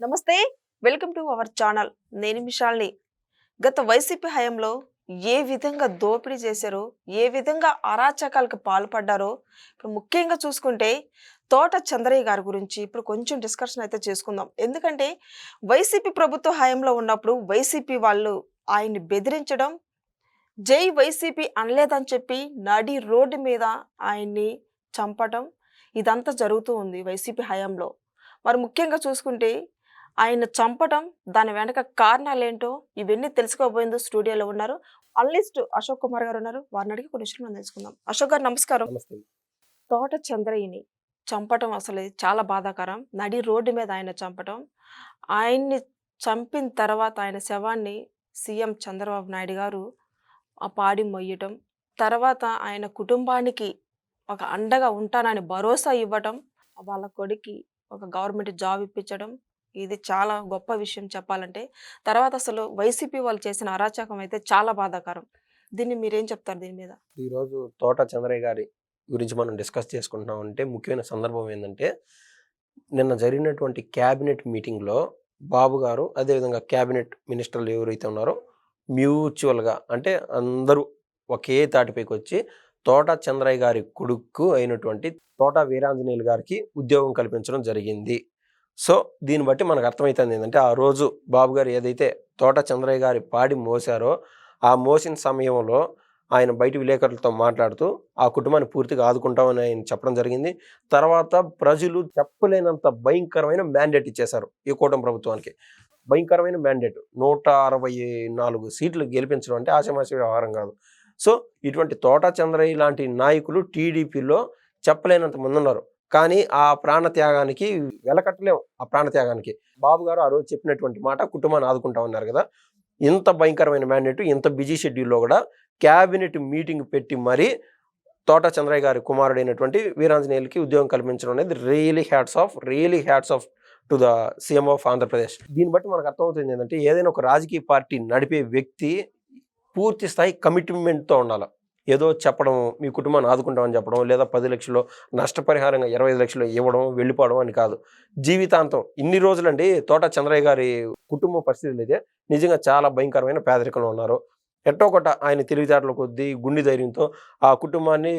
నమస్తే welcome to our channel. నేను మిషాల్ని. గత వైసీపీ హయాంలో ఏ విధంగా దోపిడీ చేశారో ఏ విధంగా అరాచకాలకు పాల్పడ్డారో ఇప్పుడు ముఖ్యంగా చూసుకుంటే తోట చంద్రయ్య గారి గురించి ఇప్పుడు కొంచెం డిస్కషన్ అయితే చేసుకుందాం. ఎందుకంటే వైసీపీ ప్రభుత్వ హయాంలో ఉన్నప్పుడు వైసీపీ వాళ్ళు ఆయన్ని బెదిరించడం జై వైసీపీ అనలేదని చెప్పి నడి రోడ్డు మీద ఆయన్ని చంపటం ఇదంతా జరుగుతూ ఉంది వైసీపీ హయాంలో. మరి ముఖ్యంగా చూసుకుంటే ఆయన చంపటం దాని వెనక కారణాలు ఏంటో ఇవన్నీ తెలుసుకోబోయిందో స్టూడియోలో ఉన్నారు. అల్లిస్ట్ అశోక్ కుమార్ గారు ఉన్నారు. వారిని అడిగి కొన్ని విషయాలు మనం తెలుసుకుందాం. అశోక్ గారు నమస్కారం. తోట చంద్రయ్యని చంపటం అసలు చాలా బాధాకరం. నడి రోడ్డు మీద ఆయన చంపటం. ఆయన్ని చంపిన తర్వాత ఆయన శవాన్ని సీఎం చంద్రబాబు నాయుడు గారు ఆ పాడి మొయ్యటం. తర్వాత ఆయన కుటుంబానికి ఒక అండగా ఉంటానని భరోసా ఇవ్వటం. వాళ్ళ కొడుకి ఒక గవర్నమెంట్ జాబ్ ఇప్పించడం ఇది చాలా గొప్ప విషయం చెప్పాలంటే. తర్వాత అసలు వైసీపీ వాళ్ళు చేసిన అరాచకం అయితే చాలా బాధాకరం. దీన్ని మీరేం చెప్తారు దీని మీద? ఈరోజు తోట చంద్రయ్య గారి గురించి మనం డిస్కస్ చేసుకుంటున్నాం అంటే ముఖ్యమైన సందర్భం ఏంటంటే నిన్న జరిగినటువంటి క్యాబినెట్ మీటింగ్లో బాబు గారు అదేవిధంగా క్యాబినెట్ మినిస్టర్లు ఎవరైతే ఉన్నారో మ్యూచువల్గా అంటే అందరూ ఒకే తాటిపైకి వచ్చి తోట చంద్రయ్య గారి కొడుకు అయినటువంటి తోట వీరాంజనేయులు గారికి ఉద్యోగం కల్పించడం జరిగింది. సో దీన్ని బట్టి మనకు అర్థమవుతుంది ఏంటంటే ఆ రోజు బాబు గారు ఏదైతే తోట చంద్రయ్య గారి పాడి మోసారో ఆ మోసిన సమయంలో ఆయన బయట విలేకరులతో మాట్లాడుతూ ఆ కుటుంబాన్ని పూర్తిగా ఆదుకుంటామని ఆయన చెప్పడం జరిగింది. తర్వాత ప్రజలు చెప్పలేనంత భయంకరమైన మ్యాండేట్ ఇచ్చేశారు ఈ కూటమి ప్రభుత్వానికి. భయంకరమైన మ్యాండేట్ నూట అరవై నాలుగు సీట్లు గెలిపించడం అంటే ఆశమాష వ్యవహారం కాదు. సో ఇటువంటి తోట చంద్రయ్య లాంటి నాయకులు టీడీపీలో చెప్పలేనంత మంది ఉన్నారు. కానీ ఆ ప్రాణ త్యాగానికి వెలకట్టలేం ఆ ప్రాణత్యాగానికి. బాబు గారు ఆ రోజు చెప్పినటువంటి మాట కుటుంబాన్ని ఆదుకుంటా ఉన్నారు కదా. ఇంత భయంకరమైన మ్యాండేట్ ఇంత బిజీ షెడ్యూల్లో కూడా క్యాబినెట్ మీటింగ్ పెట్టి మరీ తోట చంద్రయ్య గారి కుమారుడైనటువంటి వీరాంజనేయులకి ఉద్యోగం కల్పించడం అనేది really hats off really hats off to the CM of Andhra Pradesh. దీన్ని బట్టి మనకు అర్థమవుతుంది ఏంటంటే ఏదైనా ఒక రాజకీయ పార్టీ నడిపే వ్యక్తి పూర్తి స్థాయి కమిట్మెంట్తో ఉండాలి. ఏదో చెప్పడం మీ కుటుంబాన్ని ఆదుకుంటామని చెప్పడం లేదా పది లక్షలు నష్టపరిహారంగా ఇరవై ఐదు లక్షలు ఇవ్వడం వెళ్ళిపోవడం అని కాదు. జీవితాంతం ఇన్ని రోజులండి తోట చంద్రయ్య గారి కుటుంబ పరిస్థితులు అయితే నిజంగా చాలా భయంకరమైన పేదరికంలో ఉన్నారు. ఎట్టో ఒకట ఆయన తెలివితేటల కొద్దీ గుండె ధైర్యంతో ఆ కుటుంబాన్ని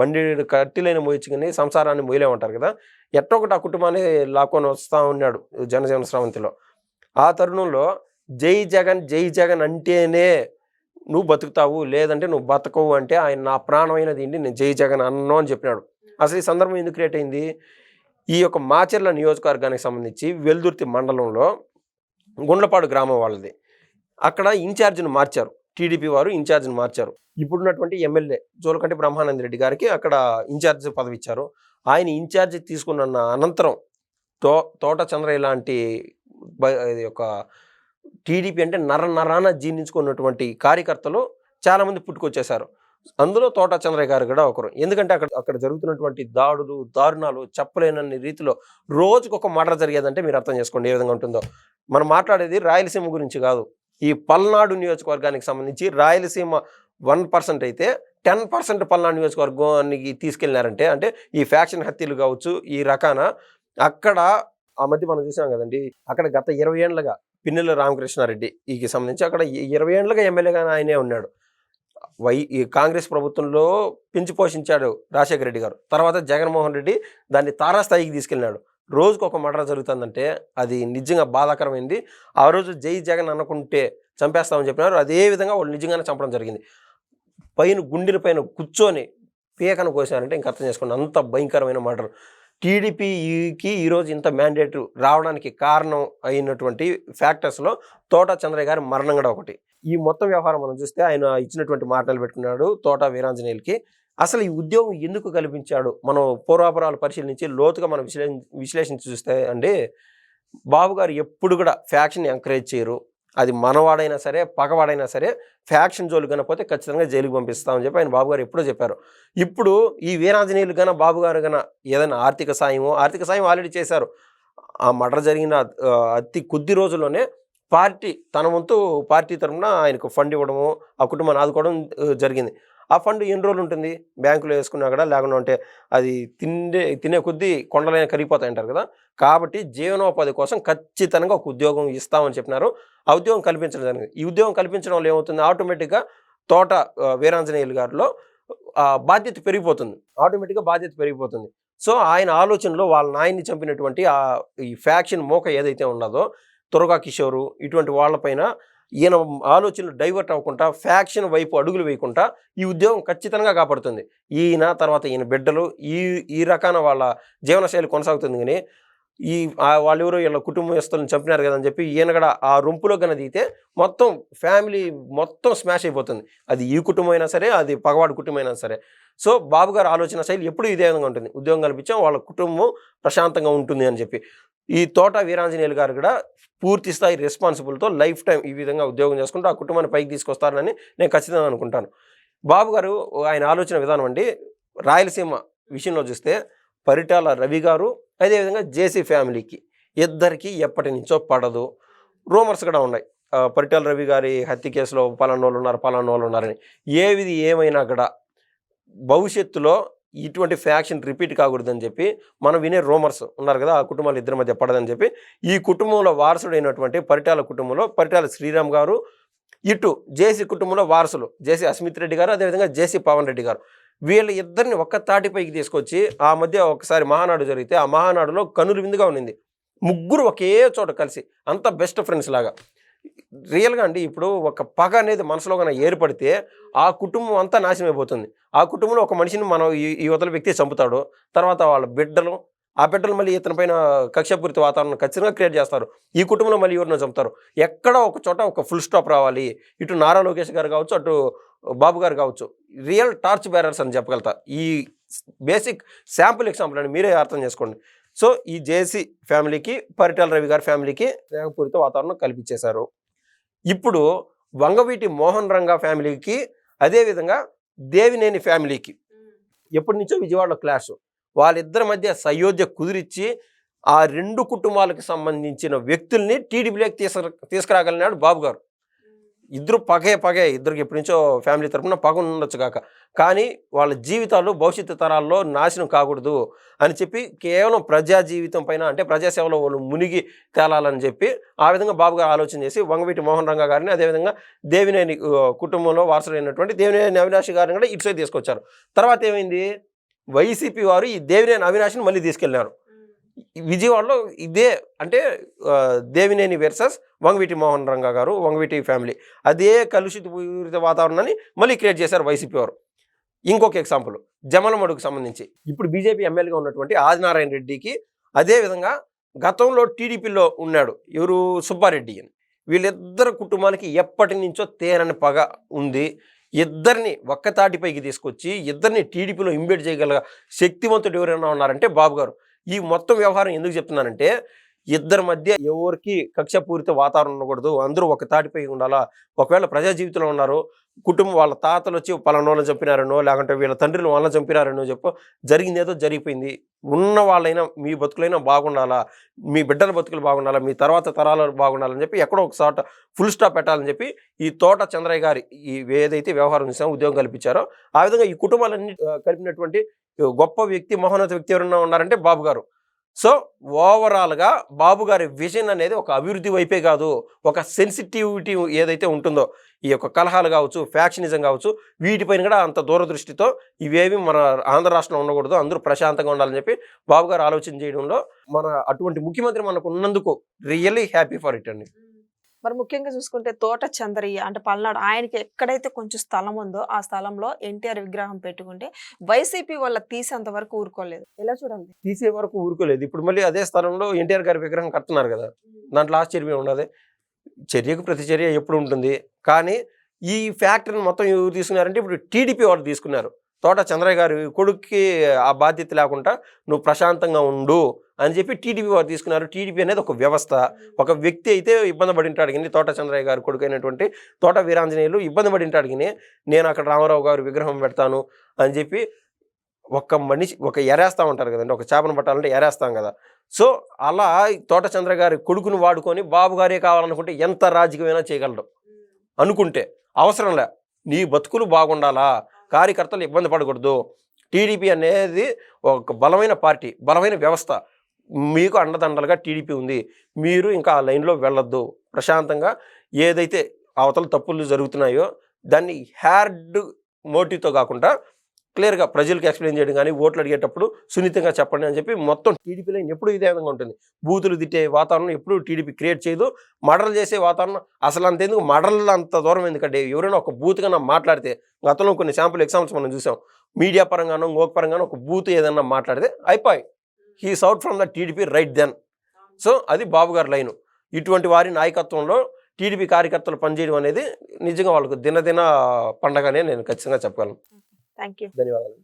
బండి కట్టిలేని మోయించుకుని సంసారాన్ని మోయలేమంటారు కదా. ఎట్టో ఒకటి ఆ కుటుంబాన్ని లాక్కొని వస్తూ ఉన్నాడు జనజీవన స్రవంతిలో. ఆ తరుణంలో జై జగన్ జై జగన్ అంటేనే నువ్వు బతుకుతావు లేదంటే నువ్వు బతకవు అంటే ఆయన నా ప్రాణమైనది ఏంటి? నేను జై జగన్ అన్నో అని చెప్పినాడు. అసలు ఈ సందర్భం ఎందుకు క్రియేట్ అయింది? ఈ యొక్క మాచర్ల నియోజకవర్గానికి సంబంధించి వెల్దుర్తి మండలంలో గుండ్లపాడు గ్రామం వాళ్ళది. అక్కడ ఇన్ఛార్జ్ను మార్చారు. టీడీపీ వారు ఇన్ఛార్జిని మార్చారు. ఇప్పుడున్నటువంటి ఎమ్మెల్యే జోలకంటి బ్రహ్మానంద రెడ్డి గారికి అక్కడ ఇన్ఛార్జ్ పదవి ఇచ్చారు. ఆయన ఇన్ఛార్జ్ తీసుకున్న అనంతరం తో తోట చంద్రయ్య లాంటి యొక్క ఇది ఒక టీడీపీ అంటే నర నరాన జీర్ణించుకున్నటువంటి కార్యకర్తలు చాలామంది పుట్టుకొచ్చేశారు. అందులో తోట చంద్రయ్య గారు కూడా ఒకరు. ఎందుకంటే అక్కడ అక్కడ జరుగుతున్నటువంటి దాడులు దారుణాలు చెప్పలేనన్ని రీతిలో రోజుకు ఒక మర్డర్ జరిగేదంటే మీరు అర్థం చేసుకోండి ఏ విధంగా ఉంటుందో. మనం మాట్లాడేది రాయలసీమ గురించి కాదు. ఈ పల్నాడు నియోజకవర్గానికి సంబంధించి రాయలసీమ వన్ పర్సెంట్ అయితే టెన్ పర్సెంట్ పల్నాడు నియోజకవర్గానికి తీసుకెళ్ళినారంటే అంటే ఈ ఫ్యాక్షన్ హత్యలు కావచ్చు ఈ రకాన అక్కడ ఆ మధ్య మనం చూసాం కదండి అక్కడ గత ఇరవై ఏళ్ళగా పిన్నెల రామకృష్ణారెడ్డి. ఈకి సంబంధించి అక్కడ ఇరవై ఏళ్ళుగా ఎమ్మెల్యేగా ఆయనే ఉన్నాడు. వై ఈ కాంగ్రెస్ ప్రభుత్వంలో పెంచి పోషించాడు రాజశేఖర రెడ్డి గారు. తర్వాత జగన్మోహన్ రెడ్డి దాన్ని తారాస్థాయికి తీసుకెళ్ళినాడు. రోజుకు ఒక మర్డర్ జరుగుతుందంటే అది నిజంగా బాధాకరమైంది. ఆ రోజు జై జగన్ అనుకుంటే చంపేస్తామని చెప్పినారు. అదే విధంగా వాళ్ళు నిజంగానే చంపడం జరిగింది. పైన గుండెల పైన కూర్చొని పీకను కోసారంటే ఇంక అర్థం చేసుకోండి. అంత భయంకరమైన మర్డర్. టీడీపీకి ఈరోజు ఇంత మ్యాండేట్ రావడానికి కారణం అయినటువంటి ఫ్యాక్టర్స్లో తోట చంద్రయ్య గారి మరణం కూడా ఒకటి. ఈ మొత్తం వ్యవహారం మనం చూస్తే ఆయన ఇచ్చినటువంటి మాటలు పెట్టుకున్నాడు తోట వీరాంజనేయులకి. అసలు ఈ ఉద్యోగం ఎందుకు కల్పించాడు? మనం పూర్వాపరాలు పరిశీలించి లోతుగా మనం విశ్లే విశ్లేషించి చూస్తే అండి బాబు గారు ఎప్పుడు కూడా ఫ్యాక్షన్ ఎంకరేజ్ చేయరు. అది మనవాడైనా సరే పగవాడైనా సరే ఫ్యాక్షన్ జోలు కనపోతే ఖచ్చితంగా జైలుకి పంపిస్తామని చెప్పి ఆయన బాబుగారు ఎప్పుడో చెప్పారు. ఇప్పుడు ఈ వీరాంజనేయులు గన బాబుగారు కన్నా గన ఏదైనా ఆర్థిక సాయమో ఆర్థిక సాయం ఆల్రెడీ చేశారు. ఆ మర్డర్ జరిగిన అతి కొద్ది రోజుల్లోనే పార్టీ తన వంతు పార్టీ తరఫున ఆయనకు ఫండ్ ఇవ్వడము ఆ కుటుంబాన్ని ఆదుకోవడం జరిగింది. ఆ ఫండ్ ఎన్ని రోజులు ఉంటుంది? బ్యాంకులో వేసుకున్నా కూడా లేకుండా ఉంటే అది తిండే తినే కొద్దీ కొండలైన కరిగిపోతాయి అంటారు కదా? కాబట్టి జీవనోపాధి కోసం ఖచ్చితంగా ఒక ఉద్యోగం ఇస్తామని చెప్పినారు. ఆ ఉద్యోగం కల్పించడం జరిగింది. ఈ ఉద్యోగం కల్పించడం వల్ల ఏమవుతుంది? ఆటోమేటిక్గా తోట వీరాంజనేయులు గారిలో ఆ, బాధ్యత పెరిగిపోతుంది. ఆటోమేటిక్గా బాధ్యత పెరిగిపోతుంది. సో ఆయన ఆలోచనలో వాళ్ళ నాయన్ని చంపినటువంటి ఆ ఈ ఫ్యాక్షన్ మోక ఏదైతే ఉన్నదో తురగా కిషోరు ఇటువంటి వాళ్ళపైన ఈయన ఆలోచనలు డైవర్ట్ అవ్వకుండా ఫ్యాక్షన్ వైపు అడుగులు వేయకుండా ఈ ఉద్యోగం ఖచ్చితంగా కాపాడుతుంది. ఈయన తర్వాత ఈయన బిడ్డలు ఈ ఈ రకాన వాళ్ళ జీవనశైలి కొనసాగుతుంది కానీ ఈ ఆ వాళ్ళెవరో వీళ్ళ కుటుంబస్తులను చంపినారు కదా అని చెప్పి ఈయన కూడా ఆ రొంపులో కనదీతే మొత్తం ఫ్యామిలీ మొత్తం స్మాష్ అయిపోతుంది. అది ఈ కుటుంబం అయినా సరే అది పగవాడి కుటుంబం అయినా సరే. సో బాబు గారు ఆలోచన శైలి ఎప్పుడు ఇదే విధంగా ఉంటుంది. ఉద్యోగం కల్పించాం వాళ్ళ కుటుంబం ప్రశాంతంగా ఉంటుంది అని చెప్పి. ఈ తోట వీరాంజనేయులు గారు కూడా పూర్తి స్థాయి రెస్పాన్సిబుల్తో లైఫ్ టైం ఈ విధంగా ఉద్యోగం చేసుకుంటూ ఆ కుటుంబాన్ని పైకి తీసుకొస్తారని నేను ఖచ్చితంగా అనుకుంటాను. బాబు గారు ఆయన ఆలోచన విధానం అండి రాయలసీమ విషయంలో చూస్తే పరిటాల రవి గారు అదేవిధంగా జేసీ ఫ్యామిలీకి ఇద్దరికి ఎప్పటి నుంచో పడదు. రూమర్స్ కూడా ఉన్నాయి. ఆ, పరిటాల రవి గారి హత్య కేసులో పలానోళ్ళు వాళ్ళు ఉన్నారు పలానోళ్ళు వాళ్ళు ఉన్నారని. ఏవిది ఏమైనా కూడా భవిష్యత్తులో ఇటువంటి ఫ్యాక్షన్ రిపీట్ కాకూడదని చెప్పి మనం వినే రూమర్స్ ఉన్నారు కదా ఆ కుటుంబాలు ఇద్దరి మధ్య పడదని చెప్పి ఈ కుటుంబంలో వారసుడైనటువంటి పరిటాల కుటుంబంలో పరిటాల శ్రీరామ్ గారు ఇటు జేసీ కుటుంబంలో వారసులు జేసీ అస్మిత్ రెడ్డి గారు అదేవిధంగా జేసీ పవన్ రెడ్డి గారు. వీళ్ళ ఇద్దరిని ఒక్క తాటిపైకి తీసుకొచ్చి ఆ మధ్య ఒకసారి మహానాడు జరిగితే ఆ మహానాడులో కనులు విందుగా ఉన్నింది. ముగ్గురు ఒకే చోట కలిసి అంత బెస్ట్ ఫ్రెండ్స్ లాగా. రియల్గా అండి ఇప్పుడు ఒక పగ అనేది మనసులో కన్నా ఏర్పడితే ఆ కుటుంబం అంతా నాశనం అయిపోతుంది ఆ కుటుంబంలో ఒక మనిషిని మనం ఈ యువతల వ్యక్తి చంపుతాడు. తర్వాత వాళ్ళ బిడ్డలు ఆ బిడ్డలు మళ్ళీ ఇతని పైన కక్షపూరిత వాతావరణం ఖచ్చితంగా క్రియేట్ చేస్తారు. ఈ కుటుంబంలో మళ్ళీ ఎవరినో చంపుతారు. ఎక్కడ ఒక చోట ఒక ఫుల్ స్టాప్ రావాలి. ఇటు నారా లోకేష్ గారు కావచ్చు అటు బాబు గారు కావచ్చు. రియల్ టార్చ్ బ్యారర్స్ అని చెప్పగలుగుతా. ఈ బేసిక్ శాంపుల్ ఎగ్జాంపుల్ అని మీరే అర్థం చేసుకోండి. సో ఈ జేసీ ఫ్యామిలీకి పరిటాల రవి గారి ఫ్యామిలీకి స్నేహపూరిత వాతావరణం కల్పించేశారు. ఇప్పుడు వంగవీటి మోహన్ రంగా ఫ్యామిలీకి అదేవిధంగా దేవినేని ఫ్యామిలీకి. ఎప్పటి నుంచో విజయవాడలో క్లాష్ వాళ్ళిద్దరి మధ్య సయోధ్య కుదిరిచ్చి ఆ రెండు కుటుంబాలకు సంబంధించిన వ్యక్తుల్ని టీడీపీలోకి తీసుకు తీసుకురాగలిగినాడు బాబు గారు ఇద్దరు పగే పగే ఇద్దరికి ఎప్పటి నుంచో ఫ్యామిలీ తరపున పగ ఉండొచ్చు కాక. కానీ వాళ్ళ జీవితాలు భవిష్యత్తు తరాల్లో నాశనం కాకూడదు అని చెప్పి కేవలం ప్రజా జీవితం పైన అంటే ప్రజాసేవలో వాళ్ళు మునిగి తేలాలని చెప్పి ఆ విధంగా బాబు గారు ఆలోచన చేసి వంగవీటి మోహన్ రంగా గారిని అదేవిధంగా దేవినేని కుటుంబంలో వారసులైనటువంటి దేవినేని అవినాష్ గారిని కూడా ఇటు సైడ్ తీసుకొచ్చారు. తర్వాత ఏమైంది? వైసీపీ వారు ఈ దేవినేని అవినాష్ని మళ్ళీ తీసుకెళ్ళారు. విజయవాడలో ఇదే అంటే దేవినేని వెర్సెస్ వంగవీటి మోహన్ రంగా గారు వంగవీటి ఫ్యామిలీ. అదే కలుషిత వాతావరణాన్ని మళ్ళీ క్రియేట్ చేశారు వైసీపీ వారు. ఇంకొక ఎగ్జాంపుల్ జమలమడుకు సంబంధించి. ఇప్పుడు బీజేపీ ఎమ్మెల్యేగా ఉన్నటువంటి ఆదినారాయణ రెడ్డికి అదే విధంగా గతంలో టీడీపీలో ఉన్నాడు ఎవరు? సుబ్బారెడ్డి అని. వీళ్ళిద్దరు కుటుంబాలకి ఎప్పటి నుంచో తేనని పగ ఉంది. ఇద్దరిని ఒక్కతాటిపైకి తీసుకొచ్చి ఇద్దరిని టీడీపీలో ఇంబేట్ చేయగల శక్తివంతుడు ఎవరైనా ఉన్నారంటే బాబు గారు ఈ మొత్తం వ్యవహారం ఎందుకు చెప్తున్నానంటే ఇద్దరి మధ్య ఎవరికి కక్షపూరిత వాతావరణం ఉండకూడదు. అందరూ ఒక తాటిపై ఉండాలా? ఒకవేళ ప్రజా జీవితంలో ఉన్నారు కుటుంబం వాళ్ళ తాతలు వచ్చి పలానోళ్ళని వాళ్ళని చంపినారనో లేకుంటే వీళ్ళ తండ్రులు వాళ్ళని చంపినారనో చెప్పు జరిగింది ఏదో జరిగిపోయింది. ఉన్న వాళ్ళైనా మీ బతుకులైనా బాగుండాలా? మీ బిడ్డల బతుకులు బాగుండాలా? మీ తర్వాత తరాలు బాగుండాలని చెప్పి ఎక్కడో ఒక చోట ఫుల్ స్టాప్ పెట్టాలని చెప్పి ఈ తోట చంద్రయ్య గారి ఈ ఏదైతే వ్యవహారం చేసామో ఉద్యోగం కల్పించారో ఆ విధంగా ఈ కుటుంబాలన్నీ కలిపినటువంటి గొప్ప వ్యక్తి మహోన్నత వ్యక్తి ఎవరైనా ఉన్నారంటే బాబు గారు. సో ఓవరాల్గా బాబు గారి విజన్ అనేది ఒక అభివృద్ధి వైపే కాదు ఒక సెన్సిటివిటీ ఏదైతే ఉంటుందో ఈ యొక్క కలహాలు కావచ్చు ఫ్యాక్షనిజం కావచ్చు వీటిపైన కూడా అంత దూరదృష్టితో ఇవేవి మన ఆంధ్ర రాష్ట్రంలో ఉండకూడదు అందరూ ప్రశాంతంగా ఉండాలని చెప్పి బాబు గారు ఆలోచన చేయడంలో మన అటువంటి ముఖ్యమంత్రి మనకు ఉన్నందుకు రియల్లీ హ్యాపీ ఫర్ ఇట్ అండి. మరి ముఖ్యంగా చూసుకుంటే తోట చంద్రయ్య అంటే పల్నాడు ఆయనకి ఎక్కడైతే కొంచెం స్థలం ఉందో ఆ స్థలంలో ఎన్టీఆర్ విగ్రహం పెట్టుకుంటే వైసీపీ వాళ్ళ తీసేంత వరకు ఊరుకోలేదు. ఎలా చూడాలి తీసే వరకు ఊరుకోలేదు. ఇప్పుడు మళ్ళీ అదే స్థలంలో ఎన్టీఆర్ గారి విగ్రహం కడుతున్నారు కదా. దాంట్లో ఆశ్చర్యం ఉండదు. చర్యకు ప్రతి చర్య ఎప్పుడు ఉంటుంది. కానీ ఈ ఫ్యాక్టరీని మొత్తం ఎవరు తీసుకున్నారంటే ఇప్పుడు టీడీపీ వాళ్ళు తీసుకున్నారు. తోట చంద్రయ్య గారి కొడుక్కి ఆ బాధ్యత లేకుండా నువ్వు ప్రశాంతంగా ఉండు. అని చెప్పి టీడీపీ వారు తీసుకున్నారు. టీడీపీ అనేది ఒక వ్యవస్థ. ఒక వ్యక్తి అయితే ఇబ్బంది పడింటాడు కానీ తోట చంద్రయ్య గారి కొడుకు అయినటువంటి తోట వీరాంజనేయులు ఇబ్బంది పడింటాడు కానీ నేను అక్కడ రామారావు గారు విగ్రహం పెడతాను అని చెప్పి ఒక మనిషి ఒక ఎరేస్తా ఉంటారు కదండి. ఒక చేపను పట్టాలంటే ఎరేస్తాం కదా. సో అలా తోట చంద్ర గారి కొడుకుని వాడుకొని బాబు గారే కావాలనుకుంటే ఎంత రాజకీయమైనా చేయగలడు. అనుకుంటే అవసరంలే నీ బతుకులు బాగుండాలా? కార్యకర్తలు ఇబ్బంది పడకూడదు. టీడీపీ అనేది ఒక బలమైన పార్టీ బలమైన వ్యవస్థ. మీకు అండదండలుగా టీడీపీ ఉంది. మీరు ఇంకా ఆ లైన్లో వెళ్ళొద్దు. ప్రశాంతంగా ఏదైతే అవతల తప్పులు జరుగుతున్నాయో దాన్ని హ్యార్డ్ మోటివ్తో కాకుండా క్లియర్గా ప్రజలకు ఎక్స్ప్లెయిన్ చేయడం కానీ ఓట్లు అడిగేటప్పుడు సున్నితంగా చెప్పండి అని చెప్పి మొత్తం టీడీపీ లైన్ ఎప్పుడు ఇదే విధంగా ఉంటుంది. బూతులు తిట్టే వాతావరణం ఎప్పుడు టీడీపీ క్రియేట్ చేయదు. మడలు చేసే వాతావరణం అసలు అంతేందుకు మడలు అంత దూరం ఎందుకంటే ఎవరైనా ఒక బూత్ కన్నా మాట్లాడితే గతంలో కొన్ని శాంపుల్ ఎగ్జాంపుల్స్ మనం చూసాం. మీడియా పరంగానో ఇంకొక పరంగానో ఒక బూత్ ఏదన్నా మాట్లాడితే అయిపోయి he's out from the TDP right then. So అది బాబు గారి లైను. ఇటువంటి వారి నాయకత్వంలో టీడీపీ కార్యకర్తలు పనిచేయడం అనేది నిజంగా వాళ్ళకు దినదిన పండగనే నేను ఖచ్చితంగా చెప్పగలను. థ్యాంక్ యూ ధన్యవాదాలు.